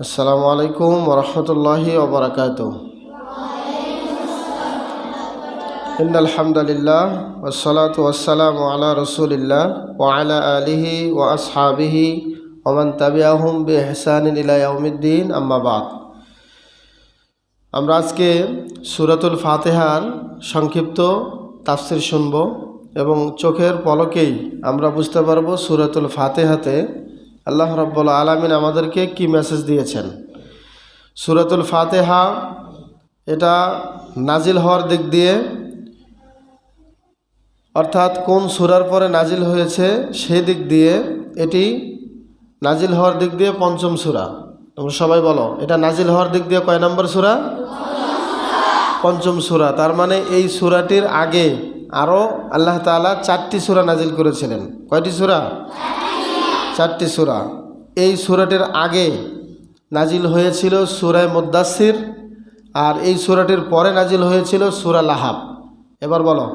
আসসালামু আলাইকুম ওরহমতুল্লাহি ওবরাকাত আলহামদুলিল্লাহ ওসলাত ওয়াসালাম আলা রসুলিল্লাহ ওয়ালা আলিহি ও আসহাবিহি ওমান তাবিআহুম বি ইলাউমিদ্দিন আম্মাবাদ আমরা আজকে সুরাতুল ফাতেহার সংক্ষিপ্ত তাফসির শুনব এবং চোখের পলকেই আমরা বুঝতে পারব সুরাতুল ফাতেহাতে আল্লাহ রব্বুল আলমিন আমাদেরকে কি মেসেজ দিয়েছেন? সুরাতুল ফাতেহা, এটা নাজিল হওয়ার দিক দিয়ে, অর্থাৎ কোন সুরার পরে নাজিল হয়েছে সেই দিক দিয়ে, এটি নাজিল হওয়ার দিক দিয়ে পঞ্চম সুরা। তোমরা সবাই বলো, এটা নাজিল হওয়ার দিক দিয়ে কয় নম্বর সুরা? পঞ্চম সুরা। তার মানে এই সুরাটির আগে আরও আল্লাহ তাআলা চারটি সুরা নাজিল করেছিলেন। কয়টি সুরা? চারটি সুরা। এই সুরাটির আগে নাজিল হয়েছিল সুরায় মুদাসির আর এই সুরাটির পরে নাজিল হয়েছিল সুরা লাহাব। এবার বলো,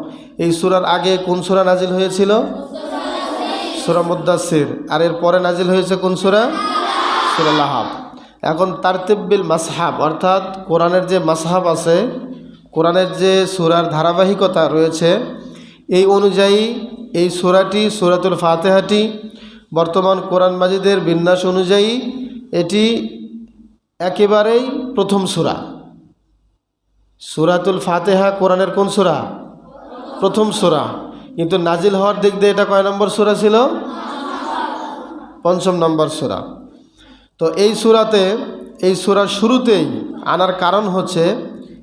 এই সুরার আগে কোন সুরা নাজিল হয়েছিল? সুরা মুদাসির আর এর পরে নাজিল হয়েছে কোন সুরা? সুরা লাহাব। এখন তারতিব্বিল মাসহাব, অর্থাৎ কোরআনের যে মাসহাব আছে, কোরআনের যে সুরার ধারাবাহিকতা রয়েছে, এই অনুযায়ী এই সুরাটি সুরাতুল ফাতেহাটি বর্তমান কোরআন মাজিদের বিন্যাস অনুযায়ী এটি একেবারেই প্রথম সুরা। সুরাতুল ফাতেহা কোরআনের কোন সুরা? প্রথম সুরা। কিন্তু নাজিল হওয়ার দিক দিয়ে এটা কয় নম্বর সুরা ছিল? পঞ্চম নম্বর সুরা। তো এই সুরাতে, এই সুরার শুরুতেই আনার কারণ হচ্ছে,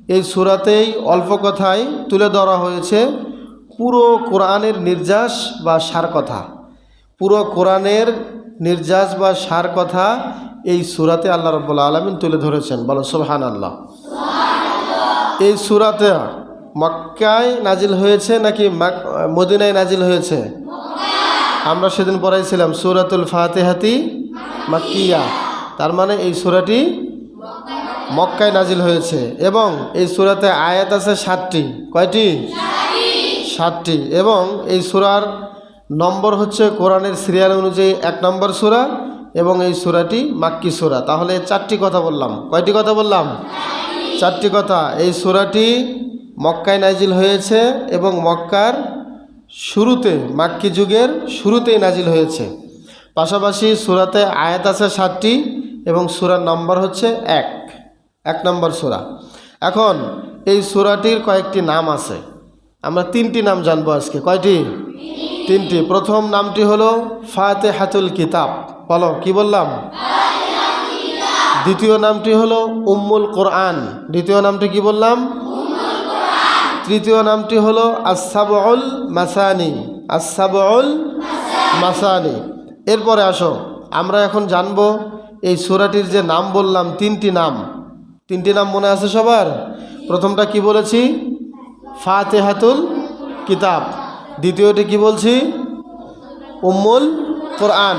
এই সুরাতেই অল্প কথায় তুলে ধরা হয়েছে পুরো কোরআনের নির্যাস বা সার কথা। পুরো কোরআনের নির্যাস বা সার কথা এই সুরাতে আল্লাহ রব্বুল্লা আলমিন তুলে ধরেছেন। বলো সুবহান আল্লাহ এই সুরাতে মক্কায় নাজিল হয়েছে নাকি মদিনায় নাজিল হয়েছে? আমরা সেদিন পড়াইছিলাম সুরাতুল ফাতেহাতি মাক্কিয়া। তার মানে এই সুরাটি মক্কায় নাজিল হয়েছে এবং এই সুরাতে আয়াত আছে সাতটি। কয়টি? সাতটি। এবং এই সুরার নম্বর হচ্ছে কোরআনের সিরিয়াল অনুযায়ী এক নম্বর সুরা এবং এই সুরাটি মাক্কি সুরা। তাহলে চারটি কথা বললাম। কয়টি কথা বললাম? চারটি কথা। এই সুরাটি মক্কায় নাজিল হয়েছে এবং মক্কার শুরুতে, মাক্কি যুগের শুরুতেই নাজিল হয়েছে। পাশাপাশি সুরাতে আয়াত আছে সাতটি এবং সুরার নম্বর হচ্ছে এক। এক নম্বর সুরা। এখন এই সুরাটির কয়েকটি নাম আছে। আমরা তিনটি নাম জানব আজকে। কয়টি? তিনটি। প্রথম নামটি হলো ফাতে হাতুল কিতাব। বলো, কি বললাম? দ্বিতীয় নামটি হলো উম্মুল কোরআন। দ্বিতীয় নামটি কি বললাম? তৃতীয় নামটি হলো আসাবল মাসানি। আসাবল মাসানি। এরপরে আসো, আমরা এখন জানব এই সুরাটির যে নাম বললাম, তিনটি নাম। তিনটি নাম মনে আছে সবার? প্রথমটা কি বলেছি? ফাতেহাতুল কিতাব। দ্বিতীয়টি কি বলছি? উম্মুল কোরআন।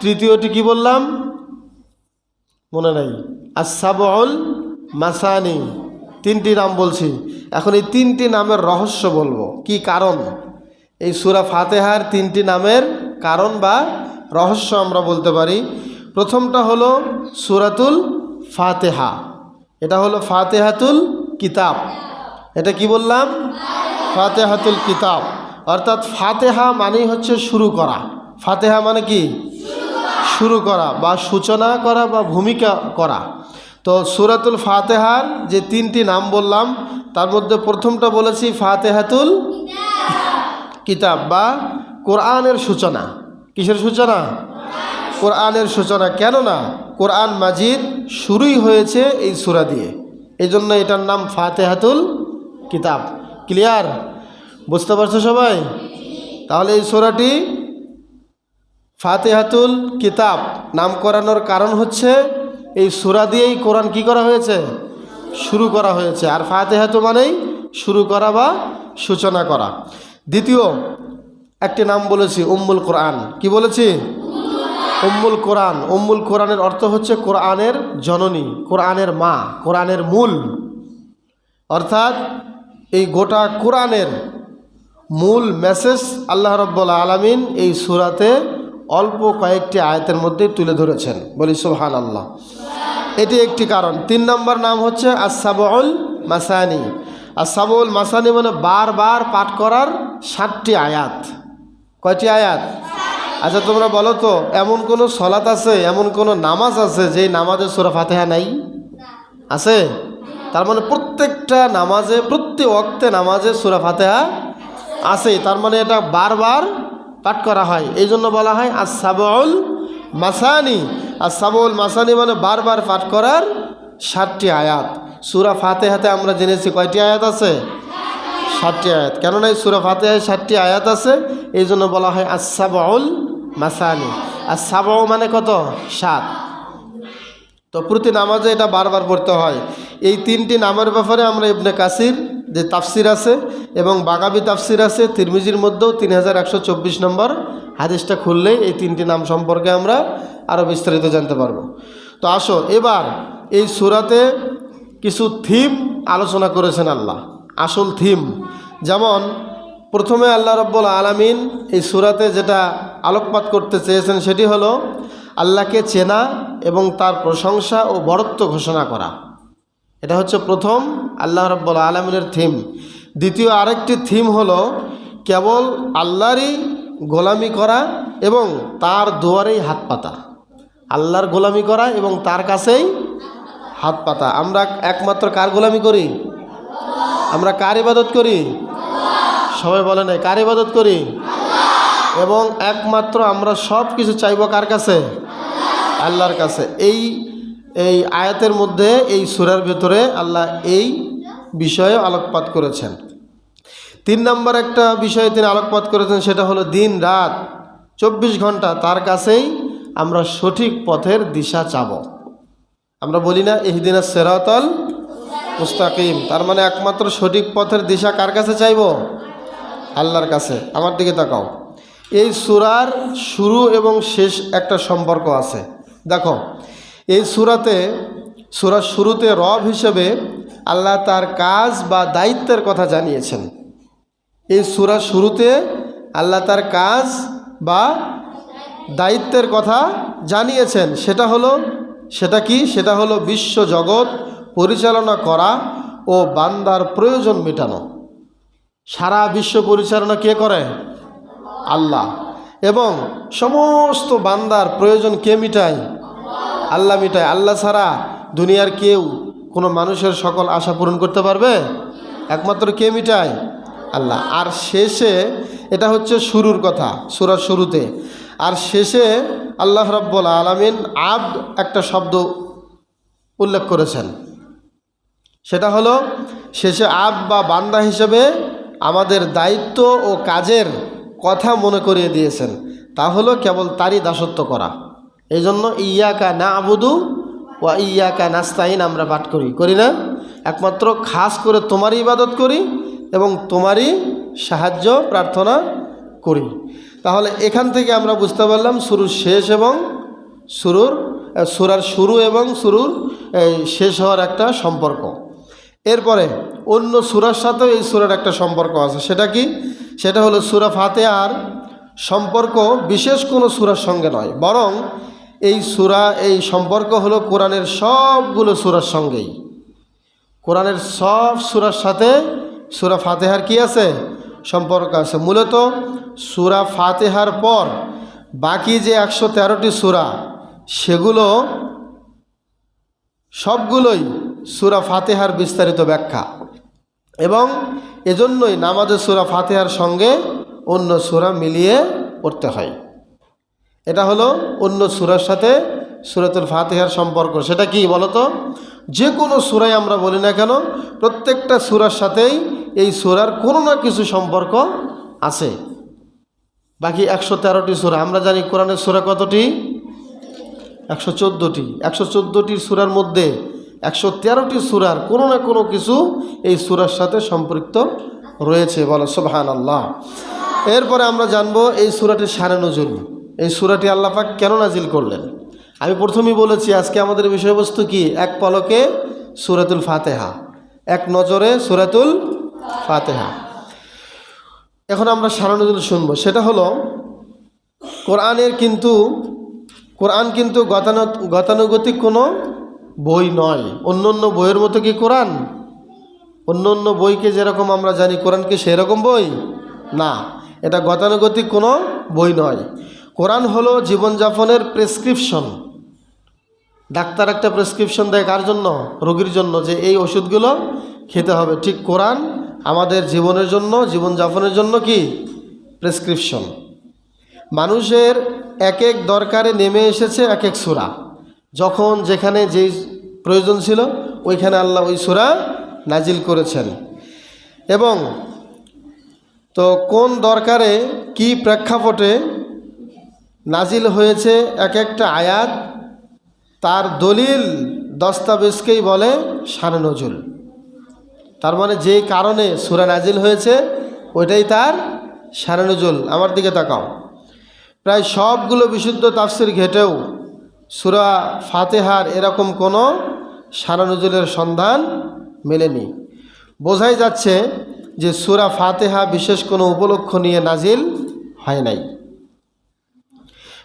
তৃতীয়টি কি বললাম? মনে নাই। আসাবল মাসানি। তিনটি নাম বলছি। এখন এই তিনটি নামের রহস্য বলব। কি কারণ? এই সুরা ফাতেহার তিনটি নামের কারণ বা রহস্য আমরা বলতে পারি। প্রথমটা হলো সুরাতুল ফাতেহা। এটা হলো ফাতেহাতুল কিতাব। এটা কি বললাম? ফাতেহাতুল কিতাব। অর্থাৎ ফাতেহা মানেই হচ্ছে শুরু করা। ফাতেহা মানে কি? শুরু করা বা সূচনা করা বা ভূমিকা করা। তো সুরাতুল ফাতেহার যে তিনটি নাম বললাম, তার মধ্যে প্রথমটা বলেছি ফাতেহাতুল কিতাব বা কোরআনের সূচনা। কিসের সূচনা? কোরআনের সূচনা। কেননা কোরআন মাজিদ শুরুই হয়েছে এই সুরা দিয়ে। এই জন্য এটার নাম ফাতেহাতুল কিতাব। ক্লিয়ার? বুঝতে পারছ সবাই? তাহলে এই সোরাটি ফাতেহাতুল কিতাব নাম করানোর কারণ হচ্ছে এই সুরা দিয়েই কোরআন কি করা হয়েছে? শুরু করা হয়েছে। আর ফাতেহাতু মানেই শুরু করা বা সূচনা করা। দ্বিতীয়, একটি নাম বলেছি, উম্মুল কোরআন। কি বলেছি? উম্মুল কোরআন। উম্মুল কোরআনের অর্থ হচ্ছে কোরআনের জননী, কোরআনের মা, কোরআনের মূল। অর্থাৎ এই গোটা কোরআনের মূল মেসেজ আল্লাহ রব্বুল আলমিন এই সুরাতে অল্প কয়েকটি আয়াতের মধ্যে তুলে ধরেছেন। বলি সুবহান আল্লাহ এটি একটি কারণ। তিন নম্বর নাম হচ্ছে আসাবল মাসানি। আসাবল মাসানি মানে বারবার পাঠ করার ষাটটি আয়াত। কয়টি আয়াত? আচ্ছা তোমরা বলো তো, এমন কোনো সলাত আছে, এমন কোনো নামাজ আছে যে নামাজের সুরা ফাতেহা নাই? আছে? তার মানে প্রত্যেকটা নামাজে, প্রত্যেক অক্তে নামাজে সুরা ফাতেহা আছে, তার মানে এটা বারবার পাঠ করা হয়। এই জন্য বলা হয় আসাবল মাসানি। আসাবল মাসানি মানে বারবার পাঠ করার ষাটটি আয়াত। সুরা ফাতে হাতে আমরা জেনেছি কয়টি আয়াত আছে? ষাটটি আয়াত। কেননা এই সুরা ফাতেহায় ষাটটি আয়াত আছে এই জন্য বলা হয় আসাবল মাসানি। আর সাব মানে কত? সাত। তো প্রতি নামাজে এটা বারবার পড়তে হয়। এই তিনটি নামের ব্যাপারে আমরা ইবনে কাসির যে তাফসির আছে এবং বাগাবি তাফসির আছে, তিরমিজির মধ্যেও তিন হাজার একশো চব্বিশ নম্বর হাদিসটা খুললেই এই তিনটি নাম সম্পর্কে আমরা আরও বিস্তারিত জানতে পারব। তো আসো, এবার এই সুরাতে কিছু থিম আলোচনা করেছেন আল্লাহ, আসল থিম। যেমন, প্রথমে আল্লাহ রব্বুল আলামিন এই সুরাতে যেটা আলোকপাত করতে চেয়েছেন সেটি হলো, আল্লাহকে চেনা এবং তার প্রশংসা ও বরত্ব ঘোষণা করা। এটা হচ্ছে প্রথম আল্লাহ রব্বুল আলমিনের থিম দ্বিতীয় আরেকটি থিম হলো কেবল আল্লাহরই গোলামি করা এবং তার দুয়ারেই হাত পাতা। আল্লাহর গোলামি করা এবং তার কাছেই হাত পাতা। আমরা একমাত্র কার গোলামি করি? আমরা কার ইবাদত করি? সবাই বলে নাই, কার ইবাদত করি? এবং একমাত্র আমরা সব কিছু চাইব কার কাছে? আল্লাহর কাছে। এই এই আয়াতের মধ্যে, এই সুরার ভেতরে আল্লাহ এই বিষয়ে আলোকপাত করেছেন। তিন নম্বর একটা বিষয়ে তিনি আলোকপাত করেছেন, সেটা হলো দিন রাত, চব্বিশ ঘণ্টা, তার কাছেই আমরা সঠিক পথের দিশা চাব। আমরা বলি না এহদিনা সেরাতল মুস্তাকিম তার মানে একমাত্র সঠিক পথের দিশা কার কাছে চাইব? আল্লাহর কাছে। আমার দিকে তাকাও। এই সুরার শুরু এবং শেষ একটা সম্পর্ক আছে। দেখো, এই সুরাতে, সুরার শুরুতে রব হিসেবে আল্লাহ তার কাজ বা দায়িত্বের কথা জানিয়েছেন। এই সুরার শুরুতে আল্লাহ তার কাজ বা দায়িত্বের কথা জানিয়েছেন। সেটা হলো, সেটা কি? সেটা হলো বিশ্ব জগৎ পরিচালনা করা ও বান্দার প্রয়োজন মেটানো। সারা বিশ্ব পরিচালনা কে করে? আল্লাহ। এবং সমস্ত বান্দার প্রয়োজন কে মিটায়? আল্লাহ মিটায়। আল্লাহ ছাড়া দুনিয়ার কেউ কোনো মানুষের সকল আশা পূরণ করতে পারবে? একমাত্র কে মিটায়? আল্লাহ। আর শেষে এটা হচ্ছে শুরুর কথা সুরার শুরুতে। আর শেষে আল্লাহ রব্বুল আলমিন আব একটা শব্দ উল্লেখ করেছেন। সেটা হলো, শেষে আব বা বান্দা হিসেবে আমাদের দায়িত্ব ও কাজের কথা মনে করিয়ে দিয়েছেন। তা হলো কেবল তারই দাসত্ব করা। এই জন্য ইয়াকা না আবুদু ও ইয়াকা নাস্তাইন, আমরা পাঠ করি। করি না? একমাত্র খাস করে তোমারই ইবাদত করি এবং তোমারই সাহায্য, প্রার্থনা করি। তাহলে এখান থেকে আমরা বুঝতে পারলাম শুরুর শেষ এবং শুরুর সুরার শুরু এবং শুরুর শেষ হওয়ার একটা সম্পর্ক। এরপরে অন্য সুরার সাথেও এই সুরার একটা সম্পর্ক আছে। সেটা কি? সেটা হলো সুরা ফাতেহার সম্পর্ক বিশেষ কোনো সুরার সঙ্গে নয়। বরং এই সুরা, এই সম্পর্ক হলো কোরআনের সবগুলো সুরার সঙ্গেই। কোরআনের সব সুরার সাথে সুরা ফাতেহার কি আছে? সম্পর্ক আছে। মূলত সুরা ফাতেহার পর বাকি যে একশো তেরোটি সুরা, সেগুলো সবগুলোই সুরা ফাতেহার বিস্তারিত ব্যাখ্যা। এবং এজন্যই নামাজের সুরা ফাতেহার সঙ্গে অন্য সুরা মিলিয়ে পড়তে হয়। এটা হলো অন্য সুরার সাথে সুরাতুল ফাতেহার সম্পর্ক। সেটা কি বলতো? যে কোনো সুরাই আমরা বলি না কেন, প্রত্যেকটা সুরার সাথেই এই সুরার কোনো না কিছু সম্পর্ক আছে। বাকি একশো তেরোটি সুরা, আমরা জানি কোরআনের সুরা কতটি? একশো চোদ্দোটি। একশো চোদ্দোটির সুরার মধ্যে একশো তেরোটি সুরার কোনো না কোনো কিছু এই সুরার সাথে সম্পৃক্ত রয়েছে বলো সোহান আল্লাহ এরপরে আমরা জানব এই সুরাটির সারে নজরুল এই সুরাটি আল্লাপাক কেন নাজিল করলেন? আমি প্রথমেই বলেছি আজকে আমাদের বিষয়বস্তু কি? এক পলকে সুরাতুল ফাতেহা, এক নজরে সুরাতুল ফাতেহা। এখন আমরা সারা নজরুল শুনব। সেটা হলো, কোরআনের কিন্তু, কোরআন কিন্তু গতানু গতানুগতিক কোনো বই নয়। অন্য অন্য বইয়ের মতো কি কোরআন? অন্য অন্য বইকে যেরকম আমরা জানি, কোরআন কি সেরকম বই? না। এটা গতানুগতিক কোনো বই নয়। কোরআন হলো জীবনযাপনের প্রেসক্রিপশন ডাক্তার একটা প্রেসক্রিপশন দেয় কার জন্য? রোগীর জন্য, যে এই ওষুধগুলো খেতে হবে। ঠিক কোরআন আমাদের জীবনের জন্য, জীবনযাপনের জন্য কি? প্রেসক্রিপশন মানুষের এক এক দরকারে নেমে এসেছে এক এক সুরা। যখন যেখানে যেই প্রয়োজন ছিল, ওইখানে আল্লাহ ওই সুরা নাজিল করেছেন। এবং তো কোন দরকারে কি প্রেক্ষাপটে নাজিল হয়েছে এক একটা আয়াত। তার দলিল দস্তাবেজকেই বলে শানে নজুল। তার মানে যে কারণে সুরা নাজিল হয়েছে, ওইটাই তার শানে নজুল। আমার দিকে তাকাও। প্রায় সবগুলো বিশুদ্ধ তাফসির ঘেটেও সুরা ফাতেহার এরকম কোনো শানে নজুলের সন্ধান মেলেনি। বোঝাই যাচ্ছে যে সুরা ফাতেহা বিশেষ কোনো উপলক্ষ নিয়ে নাজিল হয় নাই।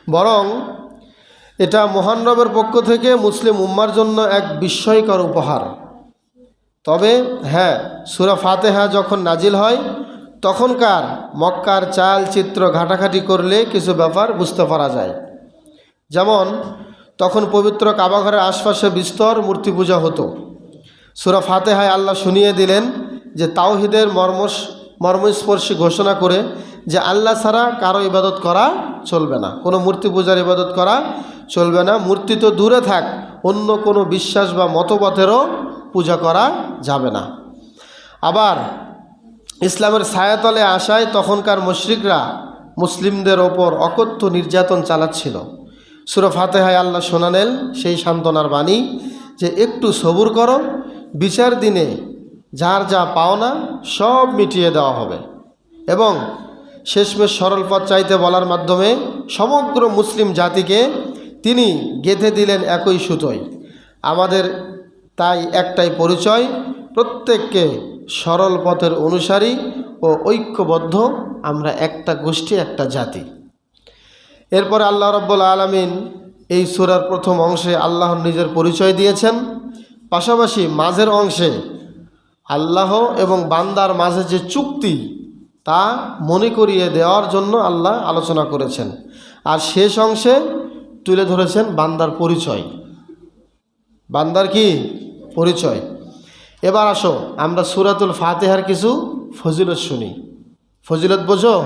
বরং এটা মহান রবের পক্ষ থেকে মুসলিম উম্মার জন্য এক বিস্ময়কর উপহার। তবে হ্যাঁ সুরা ফাতেহা যখন নাজিল হয়, তখনকার মক্কার চাল চিত্র ঘাটাঘাটি করলে কিছু ব্যাপার বুঝতে পারা যায়। যেমন, তখন পবিত্র কাবাঘরের আশপাশে বিস্তর মূর্তি পূজা হতো। সুরা ফাতেহায় আল্লাহ শুনিয়ে দিলেন যে তাওহিদের মর্মস মর্মস্পর্শী ঘোষণা করে যে আল্লাহ ছাড়া কারও ইবাদত করা চলবে না। কোনো মূর্তি পূজার ইবাদত করা চলবে না। মূর্তি তো দূরে থাক, অন্য কোনো বিশ্বাস বা মতপথেরও পূজা করা যাবে না। আবার ইসলামের ছায়াতলে আসায় তখনকার মুশরিকরা মুসলিমদের ওপর অকথ্য নির্যাতন চালাচ্ছিল। সুরা ফাতেহায় আল্লাহ শোনানেন সেই সান্ত্বনার বাণী যে একটু সবুর করো, বিচার দিনে যার যা পাওনা সব মিটিয়ে দেওয়া হবে। এবং শেষমেশ সরল পথ চাইতে বলার মাধ্যমে সমগ্র মুসলিম জাতিকে তিনি গেঁথে দিলেন একই সুতোয়। আমাদের তাই একটাই পরিচয়, প্রত্যেককে সরল পথের অনুসারী ও ঐক্যবদ্ধ আমরা একটা গোষ্ঠী, একটা জাতি। এরপর আল্লাহ রব্বুল আলমিন এই সুরার প্রথম অংশে আল্লাহর নিজের পরিচয় দিয়েছেন। পাশাপাশি মাঝের অংশে আল্লাহ এবং বান্দার মাঝে যে চুক্তি, তা মনে করিয়ে দেওয়ার জন্য আল্লাহ আলোচনা করেছেন। আর শেষ অংশে তুলে ধরেছেন বান্দার পরিচয়। বান্দার কি? পরিচয়। এবার আসো, আমরা সুরাতুল ফাতেহার কিছু ফজিলত শুনি। ফজিলত বোঝো?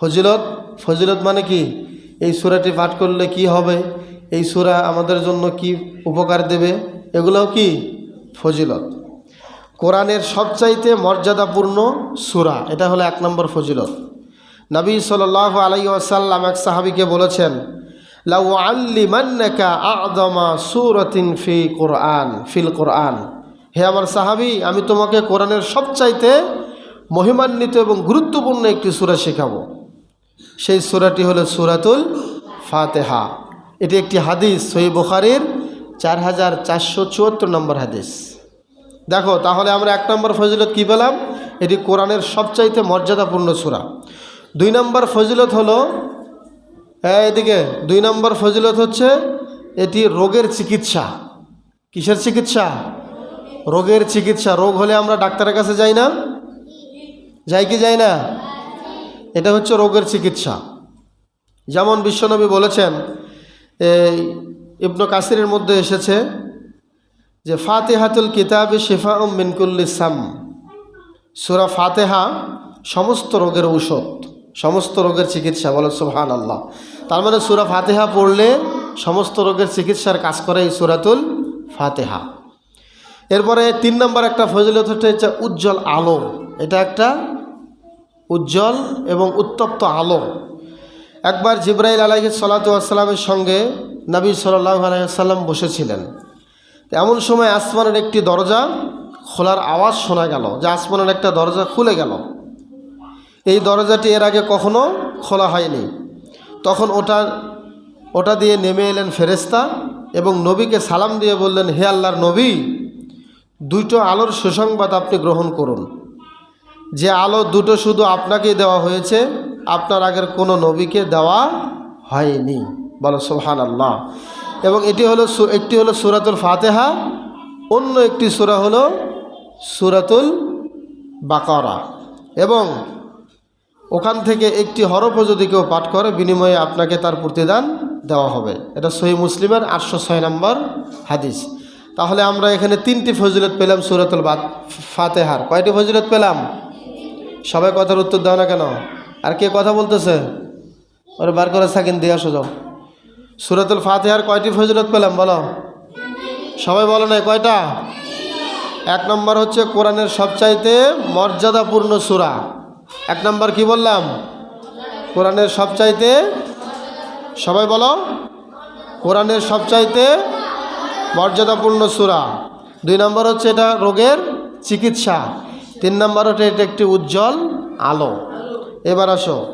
ফজিলত ফজিলত মানে কি? এই সুরাটি পাঠ করলে কি হবে? এই সুরা আমাদের জন্য কি উপকার দেবে? এগুলোও কি? ফজিলত। কোরআনের সবচাইতে মর্যাদাপূর্ণ সুরা, এটা হলো এক নম্বর ফজিলত। নবী সাল আলাই আসাল্লাম এক সাহাবিকে বলেছেন, লাউ আল্লি মান্নাকা আদমা সুরতিন ফি কোরআন, ফিল কোরআন। হে আমার সাহাবি, আমি তোমাকে কোরআনের সবচাইতে মহিমান্বিত এবং গুরুত্বপূর্ণ একটি সুরা শেখাবো। সেই সুরাটি হলো সুরাতুল ফাতেহা। এটি একটি হাদিস সহি বুখারির চার হাজার চারশো চুয়াত্তর নম্বর হাদিস। দেখো, তাহলে আমরা এক নম্বর ফজিলত কী পেলাম? এটি কোরআনের সবচাইতে মর্যাদাপূর্ণ সুরা। দুই নম্বর ফজিলত হলো হ্যাঁ এদিকে, দুই নম্বর ফজিলত হচ্ছে, এটি রোগের চিকিৎসা। কিসের চিকিৎসা? রোগের চিকিৎসা। রোগ হলে আমরা ডাক্তারের কাছে যাই না? যাই কি যাই না? এটা হচ্ছে রোগের চিকিৎসা। যেমন বিশ্বনবী বলেছেন, এই ইবনু কাসিরের মধ্যে এসেছে যে ফাতেহাতুল কিতাবে শেফা ও মিনকুল ইসাম সুরা ফাতেহা সমস্ত রোগের ঔষধ, সমস্ত রোগের চিকিৎসা বলে সুহান আল্লাহ তার মানে সুরা ফাতেহা পড়লে সমস্ত রোগের চিকিৎসার কাজ করে এই সুরাতুল ফাতেহা। এরপরে তিন নম্বর একটা ফজিলত হচ্ছে উজ্জ্বল আলো। এটা একটা উজ্জ্বল এবং উত্তপ্ত আলো। একবার জিব্রাইল আলাহি সাল্লাতামের সঙ্গে নবী সাল্লাহ আলাইসাল্লাম বসেছিলেন। এমন সময় আসমানের একটি দরজা খোলার আওয়াজ শোনা গেল, যে আসমানের একটা দরজা খুলে গেল। এই দরজাটি এর আগে কখনো খোলা হয়নি। তখন ওটা ওটা দিয়ে নেমে এলেন ফেরেস্তা এবং নবীকে সালাম দিয়ে বললেন, হে আল্লাহর নবী দুটো আলোর সুসংবাদ আপনি গ্রহণ করুন। যে আলো দুটো শুধু আপনাকেই দেওয়া হয়েছে, আপনার আগের কোনো নবীকে দেওয়া হয়নি। বলো সোহান আল্লাহ এবং এটি হলো একটি হলো সুরাতুল ফাতেহা, অন্য একটি সূরা হলো সুরাতুল বাকরা। এবং ওখান থেকে একটি হরফও যদি কেউ পাঠ করে, বিনিময়ে আপনাকে তার প্রতিদান দেওয়া হবে। এটা সহি মুসলিমের আটশো ছয় নম্বর হাদিস। তাহলে আমরা এখানে তিনটি ফজিলত পেলাম সুরাতুল বাত, ফাতেহার। কয়টি ফজিলত পেলাম? সবাই কথার উত্তর দাও না কেন? আর কে কথা বলতেছে? ওরা বার করে সাকিন দিয়ে আসো যাও। সুরাতুল ফাতেহার কয়টি ফজিলত পেলাম বলো? সবাই বলো না কয়টা? এক নম্বর হচ্ছে কোরআনের সবচাইতে মর্যাদাপূর্ণ সুরা। এক নম্বর কি বললাম? কোরআনের সবচাইতে সবাই বলো? কোরআনের সবচাইতে মর্যাদাপূর্ণ সুরা। দুই নম্বর হচ্ছে এটা রোগের চিকিৎসা। তিন নম্বর হচ্ছে এটা একটি উজ্জ্বল আলো। এবার আসো।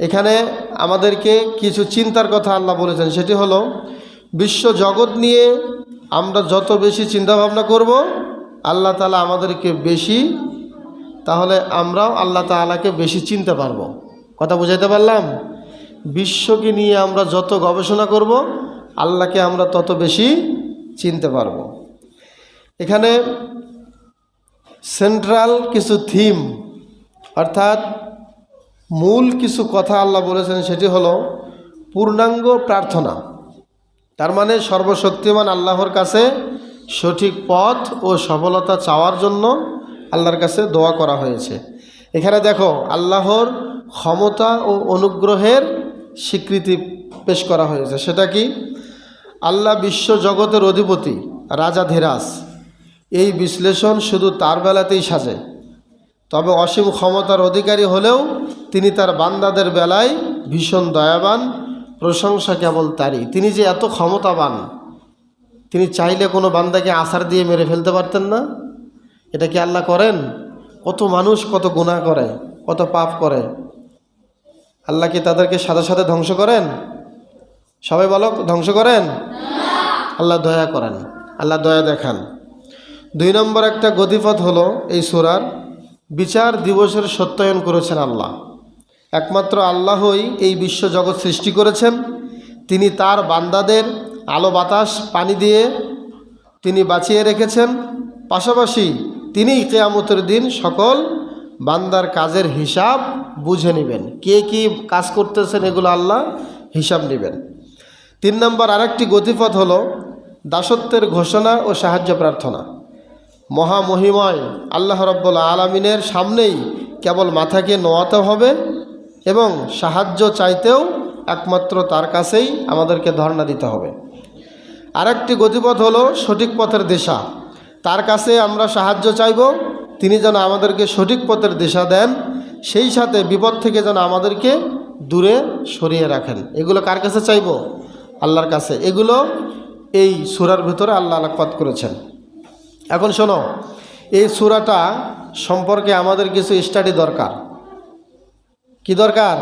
এখানে আমাদেরকে কিছু চিন্তার কথা আল্লাহ বলেছেন। সেটি হলো, বিশ্ব জগৎ নিয়ে আমরা যত বেশি চিন্তাভাবনা করব, আল্লাহ তালা আমাদেরকে বেশি, তাহলে আমরাও আল্লাহ তালাকে বেশি চিনতে পারব। কথা বুঝাইতে পারলাম? বিশ্বকে নিয়ে আমরা যত গবেষণা করব, আল্লাহকে আমরা তত বেশি চিনতে পারব। এখানে সেন্ট্রাল কিছু থিম অর্থাৎ মূল কিছু কথা আল্লাহ বলেছেন সেটি হলো পূর্ণাঙ্গ প্রার্থনা। তার মানে সর্বশক্তিমান আল্লাহর কাছে সঠিক পথ ও সফলতা চাওয়ার জন্য আল্লাহর কাছে দোয়া করা হয়েছে। এখানে দেখো, আল্লাহর ক্ষমতা ও অনুগ্রহের স্বীকৃতি পেশ করা হয়েছে। সেটা কি? আল্লাহ বিশ্ব জগতের অধিপতি, রাজা ধীরাজ। এই বিশ্লেষণ শুধু তার বেলাতেই সাজে। তবে অসীম ক্ষমতার অধিকারী হলেও তিনি তার বান্দাদের বেলায় ভীষণ দয়াবান, প্রশংসা কেবল তারই। তিনি যে এত ক্ষমতাবান, তিনি চাইলে কোনো বান্দাকে আসার দিয়ে মেরে ফেলতে পারতেন না। এটা কি আল্লাহ করেন? কত মানুষ কত গুণা করে, কত পাপ করে। আল্লাহ কি তাদেরকে সাথে সাথে ধ্বংস করেন? সবাই বলো, ধ্বংস করেন? আল্লাহ দয়া করেন, আল্লাহ দয়া দেখান। দুই নম্বর একটা গতিপথ হলো এই সুরার। বিচার দিবসের সত্যায়ন করেছেন আল্লাহ। একমাত্র আল্লাহই এই বিশ্ব জগৎ সৃষ্টি করেছেন। তিনি তার বান্দাদের আলো বাতাস, পানি দিয়ে তিনি বাঁচিয়ে রেখেছেন। পাশাপাশি তিনি কেয়ামতের দিন সকল বান্দার কাজের হিসাব বুঝে নেবেন। কে কি কাজ করতেছেন এগুলো আল্লাহ হিসাব নেবেন। তিন নম্বর আরেকটি গতিপথ হলো দাসত্বের ঘোষণা ও সাহায্য প্রার্থনা। মহামহিময় আল্লাহ রব্বুল আলমিনের সামনেই কেবল মাথাকে নোয়াতে হবে এবং সাহায্য চাইতেও একমাত্র তার কাছেই আমাদেরকে ধর্ণা দিতে হবে। আরেকটি গতিপথ হলো সঠিক পথের দিশা। তার কাছে আমরা সাহায্য চাইব, তিনি যেন আমাদেরকে সঠিক পথের দিশা দেন, সেই সাথে বিপদ থেকে যেন আমাদেরকে দূরে সরিয়ে রাখেন। এগুলো কার কাছে চাইব? আল্লাহর কাছে। এগুলো এই সুরার ভিতরে আল্লাহ আলাকপাত করেছেন। এখন শোনো, এই সুরাটা সম্পর্কে আমাদের কিছু স্টাডি দরকার। কি দরকার?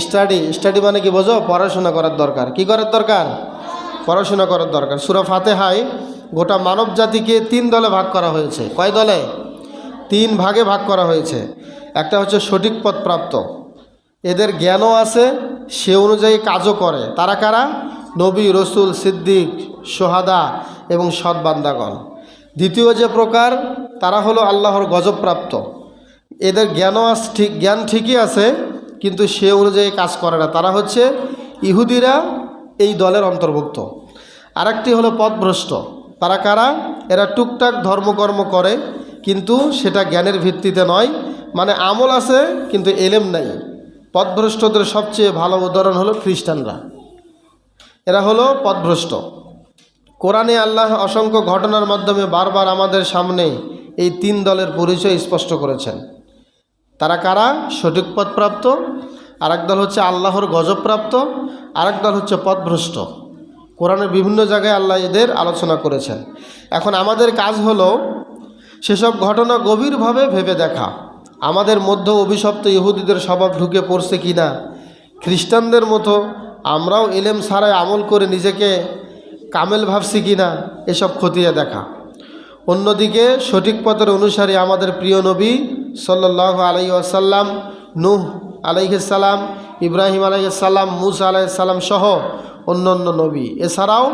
স্টাডি স্টাডি মানে কি বোঝো? পড়াশোনা করার দরকার। কি করার দরকার? পড়াশোনা করার দরকার। সুরা ফাতেহায় গোটা মানব জাতিকে তিন দলে ভাগ করা হয়েছে। কয় দলে? তিন ভাগে ভাগ করা হয়েছে। একটা হচ্ছে সঠিক পথ প্রাপ্ত। এদের জ্ঞানও আছে, সে অনুযায়ী কাজও করে। তারা কারা? নবী, রসুল, সিদ্দিক, সোহাদা এবং সৎবান্দাগণ দ্বিতীয় যে প্রকার, তারা হলো আল্লাহর গজবপ্রাপ্ত। এদের জ্ঞানও আস ঠিক জ্ঞান ঠিকই আছে, কিন্তু সে অনুযায়ী কাজ করে না। তারা হচ্ছে ইহুদিরা এই দলের অন্তর্ভুক্ত। আরেকটি হলো পথভ্রষ্ট। তারা কারা? এরা টুকটাক ধর্মকর্ম করে, কিন্তু সেটা জ্ঞানের ভিত্তিতে নয়। মানে আমল আছে, কিন্তু এলেম নাই। পথভ্রষ্টদের সবচেয়ে ভালো উদাহরণ হলো খ্রিস্টানরা। এরা হলো পথভ্রষ্ট। কোরআনে আল্লাহ অসংখ্য ঘটনার মাধ্যমে বারবার আমাদের সামনে এই তিন দলের পরিচয় স্পষ্ট করেছেন। তারা কারা? সঠিক পথপ্রাপ্ত। আরেক দল হচ্ছে আল্লাহর গজবপ্রাপ্ত। আরেক দল হচ্ছে পথভ্রষ্ট। কোরআনের বিভিন্ন জায়গায় আল্লাহ এদের আলোচনা করেছেন। এখন আমাদের কাজ হলো সেসব ঘটনা গভীরভাবে ভেবে দেখা। আমাদের মধ্যে অভিশপ্ত ইহুদিদের স্বভাব ঢুকে পড়ছে কি না খ্রিস্টানদের মতো আমরাও এলেম সারায় আমল করে নিজেকে কামেল ভাবছি কি না এসব খতিয়ে দেখা। অন্যদিকে, সঠিক পথের অনুসারী আমাদের প্রিয় নবী সাল্লাহ আলাই আসাল্লাম নূহ আলাইসাল্লাম ইব্রাহিম আলাইসাল্লাম মুসা আলাইসাল্লাম সহ অন্য অন্য নবী। এছাড়াও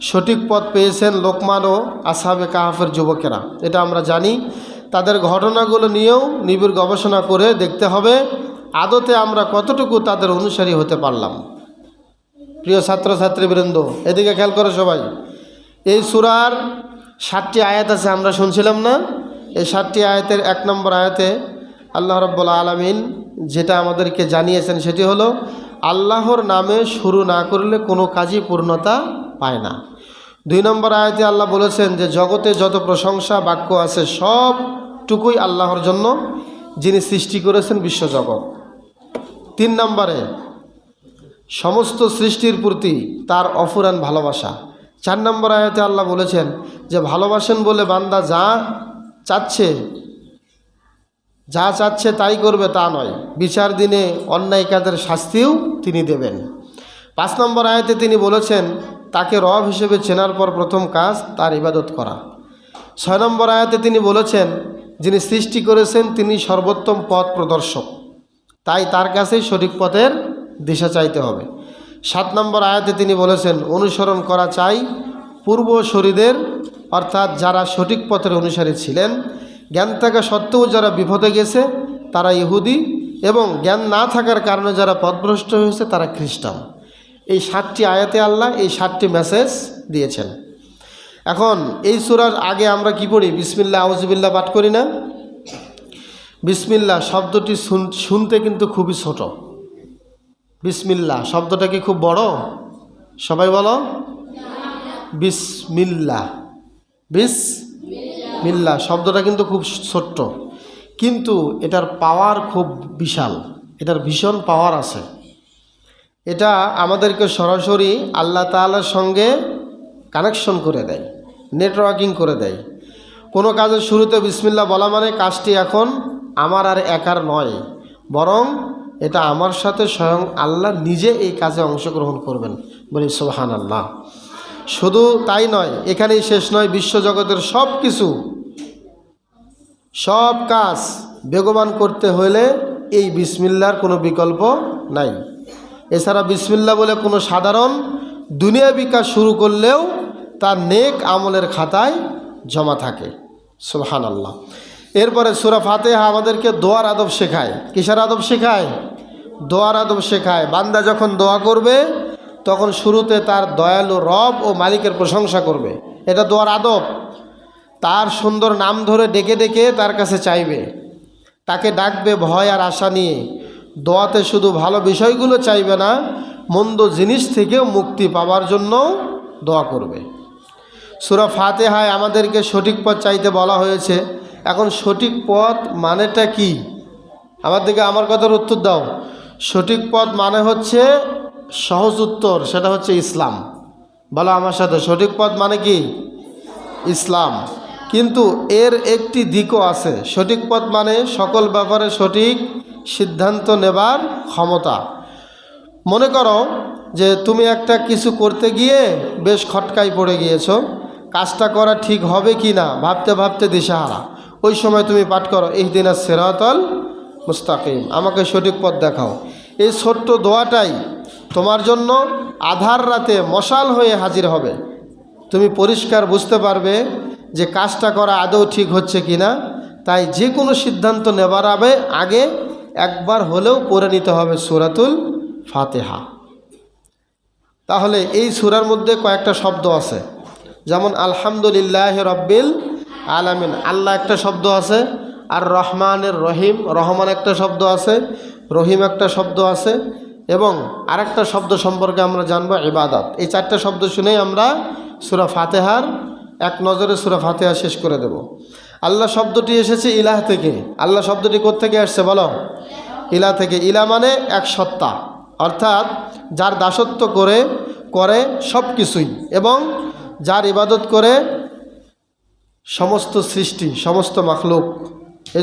সঠিক পথ পেয়েছেন লোকমান ও আসাবে কাহাফের যুবকেরা। এটা আমরা জানি। তাদের ঘটনাগুলো নিয়েও নিবিড় গবেষণা করে দেখতে হবে। আদতে আমরা কতটুকু তাদের অনুসারী হতে পারলাম। প্রিয় ছাত্র ছাত্রছাত্রীবৃন্দ, এদিকে খেয়াল করো সবাই। এই সুরার ষাটটি আয়াত আছে, আমরা শুনছিলাম না? এই ষাটটি আয়াতের এক নম্বর আয়াতে আল্লাহ রব্বুল আলমিন যেটা আমাদেরকে জানিয়েছেন, সেটি হলো, আল্লাহর নামে শুরু না করলে কোনো কাজই পূর্ণতা পায় না। দুই নম্বর আয়াতে আল্লাহ বলেছেন যে, জগতে যত প্রশংসা, বাক্য আছে, সবটুকুই আল্লাহর জন্য, যিনি সৃষ্টি করেছেন বিশ্বজগৎ তিন নম্বরে সমস্ত সৃষ্টির প্রতি তার অফুরান ভালোবাসা। চার নম্বর আয়াতে আল্লাহ বলেছেন যে, ভালোবাসেন বলে বান্দা যা চাচ্ছে যা চাচ্ছে তাই করবে তা নয়। বিচার দিনে অন্যায় কাজের শাস্তিও তিনি দেবেন। পাঁচ নম্বর আয়াতে তিনি বলেছেন, তাকে রব হিসেবে চেনার পর প্রথম কাজ তার ইবাদত করা। ছয় নম্বর আয়াতে তিনি বলেছেন, যিনি সৃষ্টি করেছেন তিনি সর্বোত্তম পথ প্রদর্শক। তাই তার কাছেই সঠিক পথের দিশা চাইতে হবে। সাত নম্বর আয়াতে তিনি বলেছেন, অনুসরণ করা চাই পূর্ব শরীদের অর্থাৎ যারা সঠিক পথের অনুসারী ছিলেন, জ্ঞান থাকা সত্ত্বেও যারা বিপদে গেছে, তারা ইহুদি এবং জ্ঞান না থাকার কারণে যারা পথভ্রষ্ট হয়েছে, তারা খ্রিস্টান। এই সাতটি আয়াতে আল্লাহ এই সাতটি মেসেজ দিয়েছেন। এখন এই সুরার আগে আমরা কি পড়ি? বিসমিল্লা আউজবিল্লা পাঠ করি না? বিসমিল্লা শব্দটি শুন- শুনতে কিন্তু খুবই ছোট। বিসমিল্লা শব্দটা কি খুব বড়? সবাই বলো। বিসমিল্লা বিস মিল্লা শব্দটা কিন্তু খুব ছোট্ট। কিন্তু এটার পাওয়ার খুব বিশাল। এটার ভীষণ পাওয়ার আছে। এটা আমাদেরকে সরাসরি আল্লাহ তাআলার সঙ্গে কানেকশন করে দেয় নেটওয়ার্কিং করে দেয়। কোনো কাজের শুরুতে বিসমিল্লা বলা মানে কাজটি এখন আমার আর একার নয়, বরং এটা আমার সাথে স্বয়ং আল্লাহ নিজে এই কাজে অংশগ্রহণ করবেন। বলি সোহান আল্লাহ শুধু তাই নয়, এখানেই শেষ নয়, বিশ্বজগতের সব কিছু সব কাজ বেগবান করতে হলে এই বিসমিল্লার কোনো বিকল্প নাই। এছাড়া বিসমিল্লা বলে কোনো সাধারণ দুনিয়া বিকাশ শুরু করলেও তার নেক আমলের খাতায় জমা থাকে। সুবহান আল্লাহ এরপরে সুরা ফাতেহা আমাদেরকে দোয়ার আদব শেখায়। কিসের আদব শেখায়? দোয়ার আদব শেখায়। বান্দা যখন দোয়া করবে, তখন শুরুতে তার দয়ালু রব ও মালিকের প্রশংসা করবে। এটা দোয়ার আদব। তার সুন্দর নাম ধরে ডেকে ডেকে তার কাছে চাইবে। তাকে ডাকবে ভয় আর আশা নিয়ে। দোয়াতে শুধু ভালো বিষয়গুলো চাইবে না, মন্দ জিনিস থেকেও মুক্তি পাওয়ার জন্য দোয়া করবে। সুরা ফাতেহায় আমাদেরকে সঠিক পথ চাইতে বলা হয়েছে এখন সঠিক পথ মানেটা কি? আমার দিকে আমার কথার উত্তর দাও। সঠিক পথ মানে হচ্ছে সহজ উত্তর, সেটা হচ্ছে ইসলাম। বলো আমার সাথে, সঠিক পথ মানে কি? ইসলাম। কিন্তু এর একটি দিকও আছে। সঠিক পথ মানে সকল ব্যাপারে সঠিক সিদ্ধান্ত নেবার ক্ষমতা। মনে করো যে তুমি একটা কিছু করতে গিয়ে বেশ খটকাই পড়ে গিয়েছো। কাজটা করা ঠিক হবে কি না ভাবতে ভাবতে দিশাহারা। ওই সময় তুমি পাঠ করো এই দিন আর সেরাতল মুস্তাকিম। আমাকে সঠিক পথ দেখাও। এই ছোট্ট দোয়াটাই তোমার জন্য আধার রাতে মশাল হয়ে হাজির হবে। তুমি পরিষ্কার বুঝতে পারবে যে কাজটা করা আদৌ ঠিক হচ্ছে কি না তাই যে কোনো সিদ্ধান্ত নেবার আগে আগে একবার হলেও পড়ে নিতে হবে সুরাতুল ফাতেহা। তাহলে এই সুরার মধ্যে কয়েকটা শব্দ আছে। যেমন, আলহামদুলিল্লাহ রব্বিল আলামিন, আল্লাহ একটা শব্দ আছে, আর রহমানের রহিম, রহমান একটা শব্দ আছে, রহিম একটা শব্দ আছে, এবং আরেকটা শব্দ সম্পর্কে আমরা জানব ইবাদত। এই চারটা শব্দ শুনেই আমরা সুরা ফাতেহার এক নজরে সুরা ফাতেহা শেষ করে দেব। আল্লাহ শব্দটি এসেছে ইলাহ থেকে। আল্লাহ শব্দটি কোত্থেকে আসছে বলো? ইলা থেকে। ইলা মানে এক সত্তা। অর্থাৎ যার দাসত্ব করে করে সব কিছুই এবং যার ইবাদত করে সমস্ত সৃষ্টি, সমস্ত মাখলুক।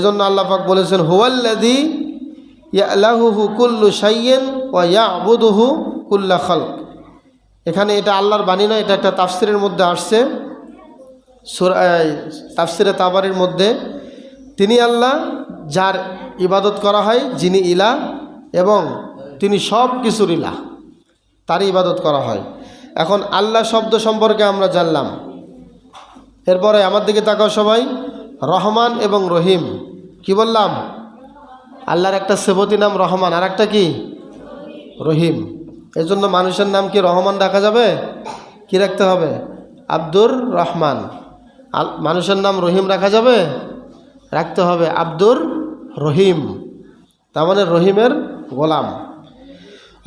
জন্য আল্লাপাক বলেছেন হুয়াল্লাদি ইয়ালাহুহু কুল্লু সাইয়েন ও ইয়াবুদুহু কুল্লা খালক। এখানে এটা আল্লাহর বাণী নয়, এটা একটা তাফসিরের মধ্যে আসছে। তাফসিরে তাবারির মধ্যে। তিনি আল্লাহ যার ইবাদত করা হয়, যিনি ইলা এবং তিনি সব কিছুর ইলা তারই ইবাদত করা হয়। এখন আল্লাহ শব্দ সম্পর্কে আমরা জানলাম। এরপরে আমার দিকে তাকাও সবাই। রহমান এবং রহিম। কি বললাম? আল্লাহর একটা সেবতী নাম রহমান আর একটা কি? রহিম। এই জন্য মানুষের নাম কি রহমান রাখা যাবে? কি রাখতে হবে? আব্দুর রহমান। মানুষের নাম রহিম রাখা যাবে? রাখতে হবে আব্দুর রহিম। তার মানে রহিমের গোলাম।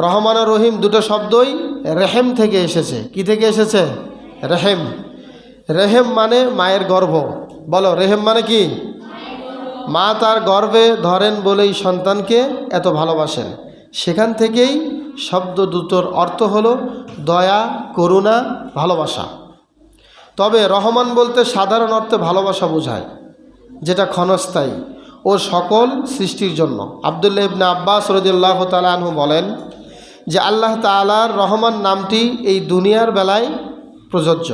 রহমান আর রহিম দুটো শব্দই রেহেম থেকে এসেছে। কি থেকে এসেছে? রেহেম। রেহেম মানে মায়ের গর্ভ। বলো, রেহেম মানে কি? মা তার গর্ভে ধরেন বলেই সন্তানকে এত ভালোবাসেন। সেখান থেকেই শব্দ দুটোর অর্থ হলো দয়া, করুণা, ভালোবাসা। তবে রহমান বলতে সাধারণ অর্থে ভালোবাসা বোঝায়, যেটা ক্ষণস্থায়ী ও সকল সৃষ্টির জন্য। আবদুল্লাহ ইবনা আব্বাস রদিল্লাহ তালু বলেন যে আল্লাহ তালার রহমান নামটি এই দুনিয়ার বেলায় প্রযোজ্য।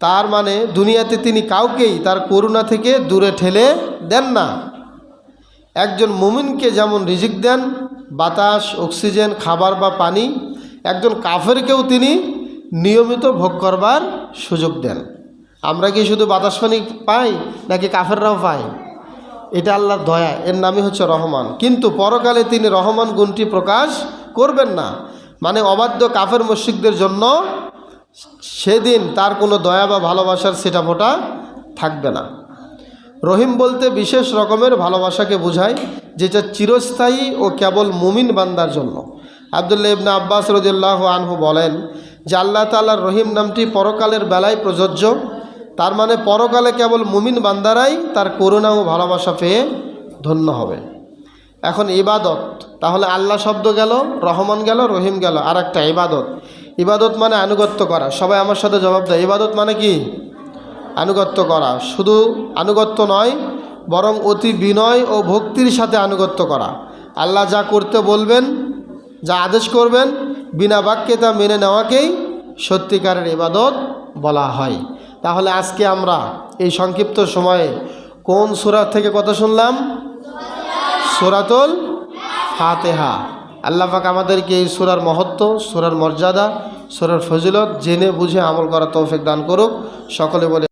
তার মানে দুনিয়াতে তিনি কাউকেই তার করুণা থেকে দূরে ঠেলে দেন না। একজন মুমিনকে যেমন রিজিক দেন, বাতাস, অক্সিজেন, খাবার বা পানি, একজন কাফেরকেও তিনি নিয়মিত ভোগ করবার সুযোগ দেন। আমরা কি শুধু বাতাস, পানি পাই নাকি কাফেররাও পাই এটা আল্লাহর দয়া, এর নামই হচ্ছে রহমান। কিন্তু পরকালে তিনি রহমান গুণটি প্রকাশ করবেন না। মানে অবাধ্য কাফের মসজিদদের জন্য সেদিন তার কোনো দয়া বা ভালোবাসার সেটা ফোটা থাকবে না। রহিম বলতে বিশেষ রকমের ভালোবাসাকে বোঝায়, যেটা চিরস্থায়ী ও কেবল মুমিন বান্দার জন্য। আবদুল্লাহ ইবনা আব্বাস রদিল্লাহ আনহু বলেন, যে আল্লাহ তাল্লাহর রহিম নামটি পরকালের বেলায় প্রযোজ্য, তার মানে পরকালে কেবল মুমিন বান্দারাই তার করুণা ও ভালোবাসা পেয়ে ধন্য হবে। এখন ইবাদত, তাহলে আল্লাহ শব্দ গেল, রহমান গেল, রহিম গেল আর একটা ইবাদত। ইবাদত মানে আনুগত্য করা। সবাই আমার সাথে জবাব দেয়, ইবাদত মানে কি? আনুগত্য করা। শুধু আনুগত্য নয়, বরং অতি বিনয় ও ভক্তির সাথে আনুগত্য করা। আল্লাহ যা করতে বলবেন, যা আদেশ করবেন, বিনা বাক্যে তা মেনে নেওয়াকেই সত্যিকারের ইবাদত বলা হয়। তাহলে আজকে আমরা এই সংক্ষিপ্ত সময়ে কোন সুরা থেকে কথা শুনলাম? সুরাতুল ফাতেহা। আল্লাহ পাক আমাদেরকে এই সুরার মহত্ব, সুরার মর্যাদা, সুরার ফজিলত জেনে বুঝে আমল করার তৌফিক দান করুক। সকলে বলে